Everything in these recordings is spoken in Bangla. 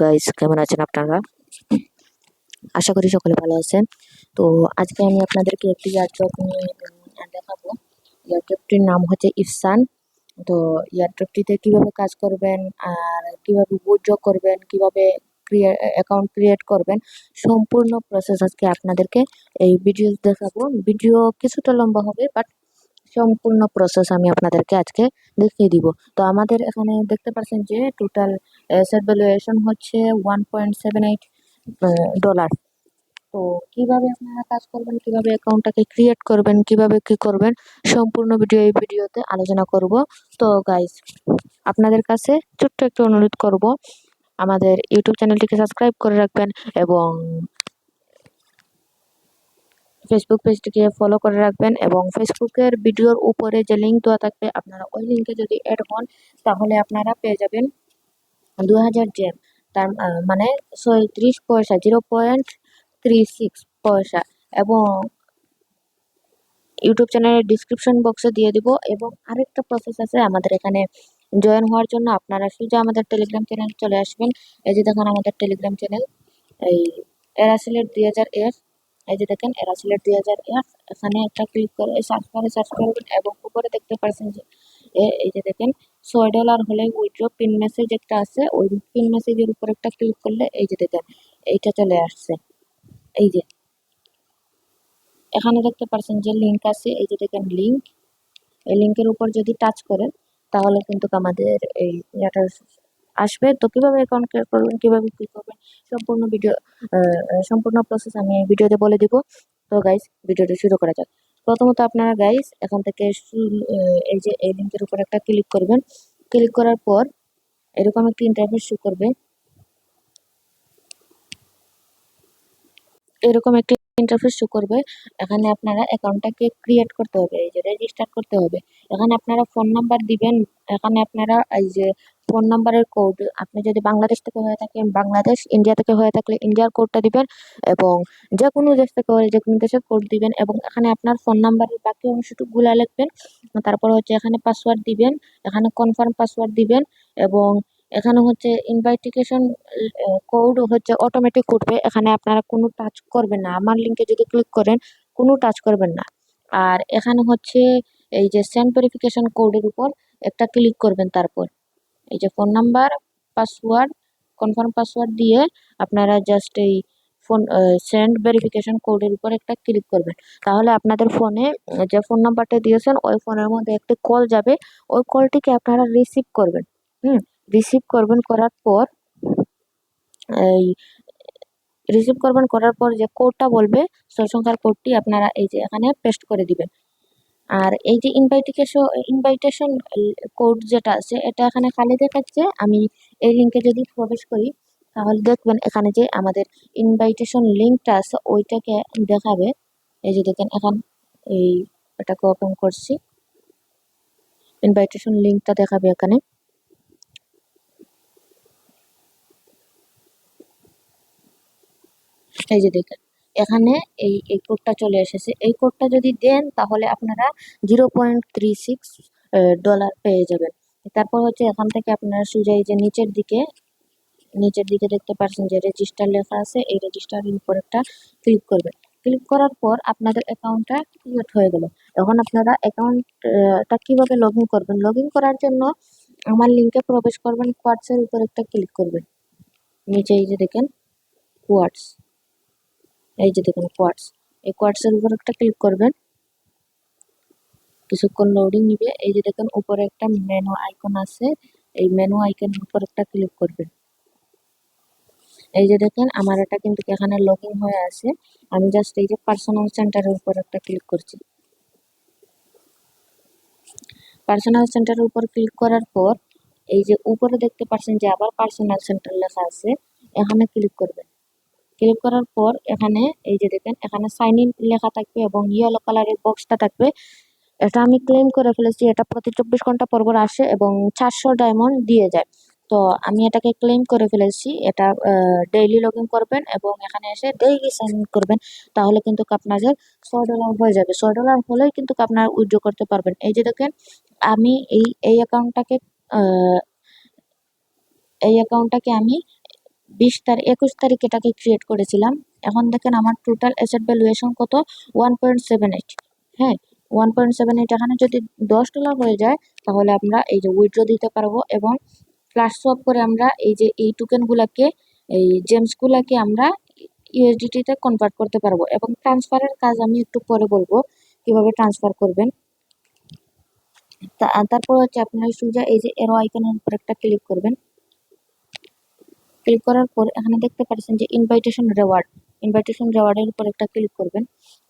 গাইস কেমন আছেন আপনারা? আশা করি সকলে ভালো আছেন। তো আজকে আমি আপনাদেরকে একটি এয়ারড্রপ নিয়ে দেখাবো। এয়ারড্রপটির নাম হচ্ছে ইফসান তো এয়ারড্রপটিতে কীভাবে কাজ করবেন আর কীভাবে উইথড্র করবেন, কীভাবে অ্যাকাউন্ট ক্রিয়েট করবেন, সম্পূর্ণ প্রসেস আজকে আপনাদেরকে এই ভিডিও দেখাবো। ভিডিও কিছুটা লম্বা হবে বাট সম্পূর্ণ প্রসেস আমি আপনাদেরকে আজকে দেখিয়ে দিব। তো আমাদের এখানে দেখতে পাচ্ছেন যে টোটাল অ্যাসেট ভ্যালুয়েশন হচ্ছে one point seven eight dollar তো কীভাবে আপনারা কাজ করবেন, কীভাবে অ্যাকাউন্টটাকে ক্রিয়েট করবেন, কীভাবে কি করবেন, সম্পূর্ণ ভিডিও এই ভিডিওতে আলোচনা করব। তো গাইস আপনাদের কাছে ছোট্ট একটু অনুরোধ করব। আমাদের ইউটিউব চ্যানেলটিকে সাবস্ক্রাইব করে রাখবেন এবং ফেসবুক পেজটিকে ফলো করে রাখবেন এবং ফেসবুকের ভিডিওর উপরে যে লিঙ্ক দেওয়া থাকবে, আপনারা ওই লিঙ্কে যদি অ্যাড হন, তাহলে আপনারা পেয়ে যাবেন দু হাজার জেম তার মানে ছয়ত্রিশ পয়সা জিরো পয়েন্ট থ্রি সিক্স পয়সা। এবং ইউটিউব চ্যানেলের ডিসক্রিপশন বক্সে দিয়ে দিব এবং আরেকটা প্রসেস আছে আমাদের এখানে জয়েন হওয়ার জন্য। আপনারা সোজা আমাদের টেলিগ্রাম চ্যানেল চলে আসবেন। এই যে দেখেন আমাদের টেলিগ্রাম চ্যানেল এই এরাসিলেট দুই হাজার এফ এই যে দেখেন এরাসিলেট দুই হাজার এখানে একটা ক্লিক করে সার্চ করে সার্চ করবেন এবং উপরে দেখতে পাচ্ছেন যে এই যে দেখেন, ছয় ডলার হলে উইথড্র পিন মেসেজ একটা আছে। ওই পিন মেসেজের উপর একটা ক্লিক করলে এই যে দেখেন, এইটা চলে আসছে। এই যে, এখানে দেখতে পাচ্ছেন যে লিঙ্ক আছে, এই যে দেখেন লিঙ্ক এই লিঙ্কের উপর যদি টাচ করেন, তাহলে কিন্তু আমাদের এই ইয়াটা আসবে। তো কীভাবে অ্যাকাউন্ট ক্রিয়েট করবেন, কীভাবে কি করবেন, সম্পূর্ণ ভিডিও সম্পূর্ণ প্রসেস আমি ভিডিওতে বলে দিব। তো গাইস ভিডিওটি শুরু করা যাক। প্রথমত আপনারা গাইস এখান থেকে এই যে এই লিংকের উপর একটা ক্লিক করবেন। ক্লিক করার পর এরকম একটি ইন্টারফেস শো করবে। এরকম একটি ইন্টারফেস শো করবে। এখানে আপনারা অ্যাকাউন্টটাকে ক্রিয়েট করতে হবে, এই যে রেজিস্টার করতে হবে। এখানে আপনারা ফোন নাম্বার দিবেন। এখানে আপনারা এই যে ফোন নাম্বারের কোড আপনি যদি বাংলাদেশ থেকে হয়ে থাকেন, বাংলাদেশ ইন্ডিয়া থেকে হয়ে থাকলে ইন্ডিয়ার কোডটা দিবেন এবং যে কোনো দেশ থেকে হলে যে কোনো দেশের কোড দিবেন এবং এখানে আপনার ফোন নাম্বারের বাকি অংশটুকুলা লিখবেন। তারপর হচ্ছে এখানে পাসওয়ার্ড দিবেন, এখানে কনফার্ম পাসওয়ার্ড দিবেন এবং এখানে হচ্ছে ইনভাইটিকেশন কোড হচ্ছে অটোমেটিক উঠবে। এখানে আপনারা কোনো টাচ করবেন না। আমার লিঙ্কে যদি ক্লিক করেন, কোনো টাচ করবেন না। আর এখানে হচ্ছে এই যে সেন্ড ভেরিফিকেশন কোডের উপর একটা ক্লিক করবেন তারপর। এই যে phone number password confirm password দিয়ে আপনারা জাস্ট এই ফোন সেন্ড ভেরিফিকেশন কোডের উপর একটা ক্লিক করবেন। তাহলে আপনাদের ফোনে যে ফোন নাম্বারটা দিয়েছেন, ওই ফোনের মধ্যে একটি কল যাবে। ওই কলটিকে আপনারা রিসিভ করবেন। হুম রিসিভ করবেন করার পর, এই রিসিভ করবেন করার পর যে কোডটা বলবে ছয় সংখ্যার কোডটি আপনারা এই যে এখানে পেস্ট করে দিবেন। আর এই যে ইনভাইটিকেশন ইনভাইটেশন কোড যেটা আছে, এটা এখানে খালি দেখাচ্ছে। আমি এই লিঙ্কে যদি প্রবেশ করি, তাহলে দেখবেন এখানে যে আমাদের ইনভাইটেশন লিঙ্কটা আছে, ওইটাকে দেখাবে। এই যে দেখেন, এখন এই এটাকে ওপেন করছি। ইনভাইটেশন লিঙ্কটা দেখাবে এখানে। এই যে দেখেন এখানে এই এই কোডটা চলে এসেছে। এই কোডটা যদি দেন, তাহলে আপনারা zero point three six dollar পেয়ে যাবেন। তারপর হচ্ছে এখান থেকে আপনারা সুজাই যে নিচের দিকে নিচের দিকে দেখতে পাচ্ছেন যে রেজিস্টার লেখা আছে। এই রেজিস্টারের উপর একটা ক্লিক করবেন। ক্লিক করার পর আপনাদের অ্যাকাউন্টটা ক্রিয়েট হয়ে গেল। এখন আপনারা অ্যাকাউন্টটা কীভাবে লগ ইন করবেন? লগ ইন করার জন্য আমার লিঙ্কে প্রবেশ করবেন। কোয়াটসের উপর একটা ক্লিক করবেন। নিচে এই যে দেখেন কোয়াটস এই যে দেখুন কোয়াটস এই কোয়াটসের উপর একটা ক্লিক করবেন। কিছুক্ষণ লোডিং নিবে। এই যে দেখেন, উপরে একটা মেনু আইকন আছে। এই মেনু আইকনের উপর একটা ক্লিক করবেন। এই যে দেখেন, আমার এটা কিন্তু এখানে লগ ইন হয়ে আছে। আমি জাস্ট এই যে পার্সোনাল সেন্টারের উপর একটা ক্লিক করছি। পার্সোনাল সেন্টারের উপর ক্লিক করার পর, এই যে উপরে দেখতে পাচ্ছেন যে আবার পার্সোনাল সেন্টার লেখা আছে, এখানে ক্লিক করবেন। ক্লিক করার পর এখানে এই যে দেখেন, এখানে সাইন ইন লেখা থাকবে এবং ইয়েলো কালারের বক্সটা থাকবে। এটা আমি ক্লেম করে ফেলেছি, এটা প্রতি চব্বিশ ঘণ্টা পর পর আসে এবং চারশো ডায়মন্ড দিয়ে যায়। তো আমি এটাকে ক্লেম করে ফেলেছি, এটা ডেইলি লগ ইন করবেন এবং এখানে এসে ডেইলি সাইন ইন করবেন, তাহলে কিন্তু আপনাদের ছয় ডলার হয়ে যাবে। ছয় ডলার হলেই কিন্তু আপনার উইথড্র করতে পারবেন। এই যে দেখেন, আমি এই এই অ্যাকাউন্টটাকে এই অ্যাকাউন্টটাকে আমি বিশ তারিখ একুশ তারিখ এটাকে ক্রিয়েট করেছিলাম। এখন দেখেন আমার টোটাল অ্যাসেট ভ্যালুয়েশন কত? ওয়ান পয়েন্ট সেভেন এইট হ্যাঁ ওয়ান পয়েন্ট সেভেন এইট এখানে যদি দশ ডলার হয়ে যায়, তাহলে আমরা এই যে উইথড্র দিতে পারব এবং প্লাস সোয়াপ করে আমরা এই যে এই টোকেনগুলোকে এই জেমসগুলোকে আমরা ইউএসডিটিতে কনভার্ট করতে পারব। এবং ট্রান্সফারের কাজ আমি একটু পরে বলব, কীভাবে ট্রান্সফার করবেন। তারপর হচ্ছে আপনারা সোজা এই যে এরো আইকনের উপর একটা ক্লিক করবেন। ক্লিক করার পর এখানে দেখতে পাচ্ছেন যে ইনভাইটেশন রেওয়ার্ড ইনভাইটেশন রেওয়ার্ডের উপর একটা ক্লিক করবেন।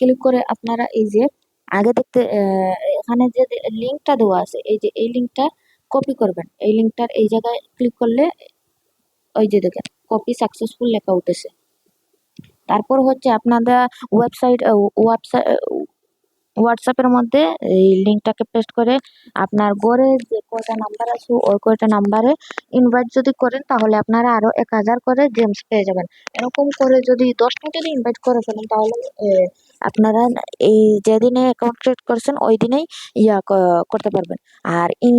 ক্লিক করে আপনারা এই যে আগে দেখতে এখানে যে লিঙ্কটা দেওয়া আছে, এই যে, এই লিঙ্কটা কপি করবেন। এই লিঙ্কটার এই জায়গায় ক্লিক করলে ওই যে দেখেন কপি সাকসেসফুল লেখা উঠেছে। তারপর হচ্ছে আপনারা ওয়েবসাইট ওয়েবসাইট হোয়াটসঅ্যাপের মধ্যে এই লিঙ্কটাকে পেস্ট করে আপনার গড়ে যে কয়টা নাম্বার আছে, ওই কয়টা নাম্বারে ইনভাইট যদি করেন, তাহলে আপনারা আরও এক হাজার করে গেমস পেয়ে যাবেন। এরকম করে যদি দশটা যদি ইনভাইট করে ফেলেন, তাহলে আপনারা এই যেদিনে অ্যাকাউন্ট ক্রিয়েট করছেন, ওই দিনেই ইয়া করতে পারবেন। আর ইন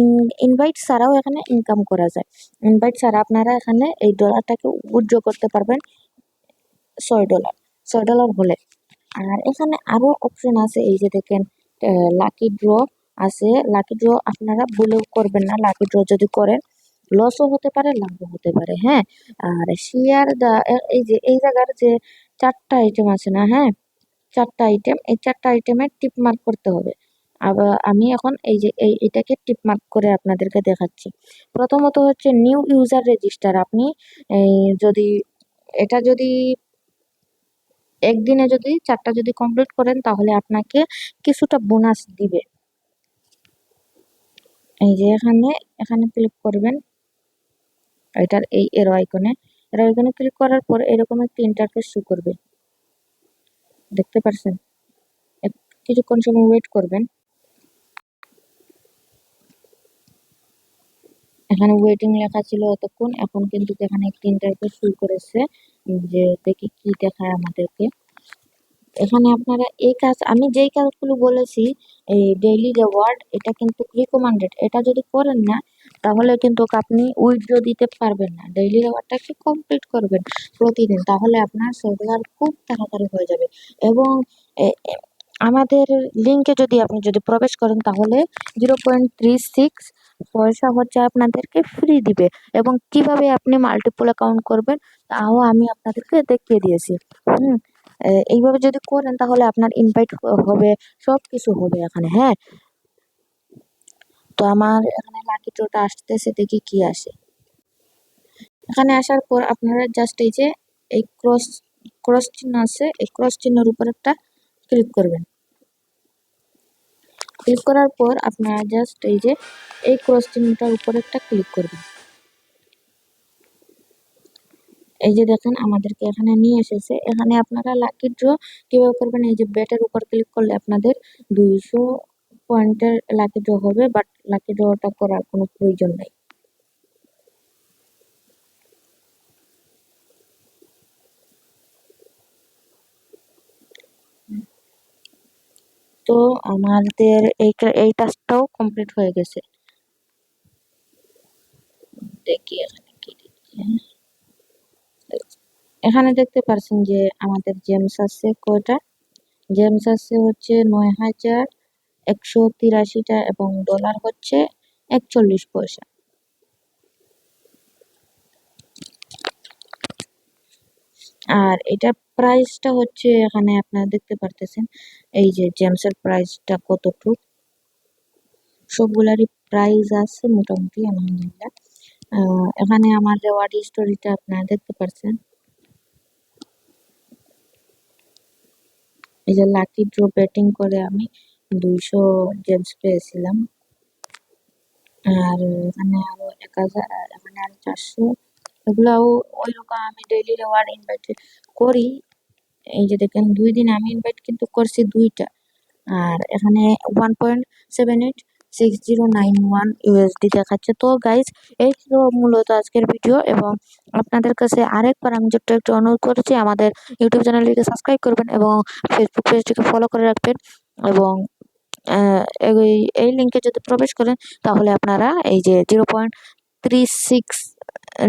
ইনভাইট ছাড়াও এখানে ইনকাম করা যায়। ইনভাইট ছাড়া আপনারা এখানে এই ডলারটাকে উইথড্র করতে পারবেন, ছয় ডলার ছয় ডলার হলে। আর এখানে আরও অপশন আছে, এই যে দেখেন লাকি ড্র আছে। লাকি ড্র আপনারা ভুলেও করবেন না। লাকি ড্র যদি করেন লসও হতে পারে লাভও হতে পারে হ্যাঁ? আর শেয়ার দা এই যে, এই জায়গার যে চারটা আইটেম আছে না হ্যাঁ? চারটা আইটেম এই চারটা আইটেমে টিপ মার্ক করতে হবে। আবার আমি এখন এই যে, এই, এটাকে টিপ মার্ক করে আপনাদেরকে দেখাচ্ছি। প্রথমত হচ্ছে নিউ ইউজার রেজিস্টার আপনি যদি, এটা যদি একদিনে যদি চারটা যদি কমপ্লিট করেন, তাহলে আপনাকে কিছুটা বোনাস দিবে। এই যে এখানে এখানে ক্লিক করবেন। এটার এই এরো আইকনে এরো আইকনে ক্লিক করার পর এরকম একটা ইন্টারফেস শো করবে। দেখতে পারছেন? কিছুক্ষণ সময় ওয়েট করবেন। এখানে ওয়েটিং লেখা ছিল এতক্ষণ, এখন কিন্তু এখানে একটা ইন্টারফেস শো করেছে। যে দেখি কি দেখায় আমাদেরকে। এখানে আপনারা এই কাজ, আমি যেই কাজগুলো বলেছি, এই ডেইলি রিওয়ার্ড এটা কিন্তু রিকমান্ডেড এটা যদি করেন না, তাহলে কিন্তু আপনি উইথড্র দিতে পারবেন না। ডেইলি রিওয়ার্ডটাকে কমপ্লিট করবেন প্রতিদিন, তাহলে আপনার সেগুলার খুব তাড়াতাড়ি হয়ে যাবে। এবং আমাদের লিঙ্কে যদি আপনি যদি প্রবেশ করেন, তাহলে জিরো পয়েন্ট থ্রি সিক্স পয়সা হচ্ছে আপনাদেরকে ফ্রি দিবে। এবং কীভাবে আপনি মাল্টিপল অ্যাকাউন্ট করবেন, তাও আমি আপনাদেরকে দেখিয়ে দিয়েছি। হুম এইভাবে যদি করেন তাহলে আপনার ইনভাইট হবে সব কিছু হবে এখানে হ্যাঁ? তো আমার এখানে লাকি ড্রটা আসতেছে, দেখি কি আসে। এখানে আসার পর আপনারা জাস্ট এই যে, এই ক্রস ক্রস চিহ্ন আছে, এই ক্রস চিহ্নের উপর একটা ক্লিক করবেন। ক্লিক করার পর আপনারা জাস্ট এই যে এই ক্রস চিহ্নটার উপর একটা ক্লিক করবেন। এই যে দেখেন আমাদেরকে এখানে নিয়ে এসেছে। এখানে আপনারা লাকি ড্র কীভাবে করবেন? এই যে ব্যাটের উপর ক্লিক করলে আপনাদের দুইশো পয়েন্টের লাকি ড্র হবে বাট লাকি ড্রটা করার কোনো প্রয়োজন নেই। তো আমাদের এই কা- এই টাস্কটাও কমপ্লিট হয়ে গেছে। দেখি এখানে কি দিচ্ছে এখানে দেখতে পারছেন যে আমাদের জেমস আছে কয়টা? জেমস আছে হচ্ছে নয় হাজার একশো তিরাশিটা এবং ডলার হচ্ছে একচল্লিশ পয়সা। আর এটার প্রাইসটা হচ্ছে এখানে আপনারা দেখতে পারতেছেন, এই যে জেমসের প্রাইসটা কতটুক? সবগুলারই প্রাইস আছে মোটামুটি, আলহামদুলিল্লাহ। এখানে আমার রেওয়ার্ড স্টোরিটা আপনারা দেখতে পাচ্ছেন এই যে লাকি ড্র ব্যাটিং করে আমি দুইশো জেমস পেয়েছিলাম। আর এখানে আরও এক হাজার, এখানে আরও চারশো এগুলাও ওই রকম আমি ডেইলি রেওয়ার্ড ইনভাইট করি। এই যে দেখেন, দুই দিন আমি ইনভাইট কিন্তু করছি দুইটা। আর এখানে one point seven eight six zero nine one USD দেখাচ্ছে। তো গাইজ এই ছিল মূলত আজকের ভিডিও এবং আপনাদের কাছে আরেকবার আমি ছোট্ট একটু অনুরোধ করেছি, আমাদের ইউটিউব চ্যানেলটিকে সাবস্ক্রাইব করবেন এবং ফেসবুক পেজটিকে ফলো করে রাখবেন এবং এই লিঙ্কে যদি প্রবেশ করেন, তাহলে আপনারা এই যে zero point three six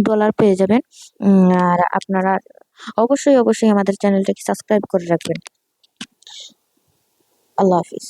dollar পেয়ে যাবেন। আর আপনারা অবশ্যই অবশ্যই আমাদের চ্যানেলটাকে সাবস্ক্রাইব করে রাখবেন। আল্লাহ হাফিজ।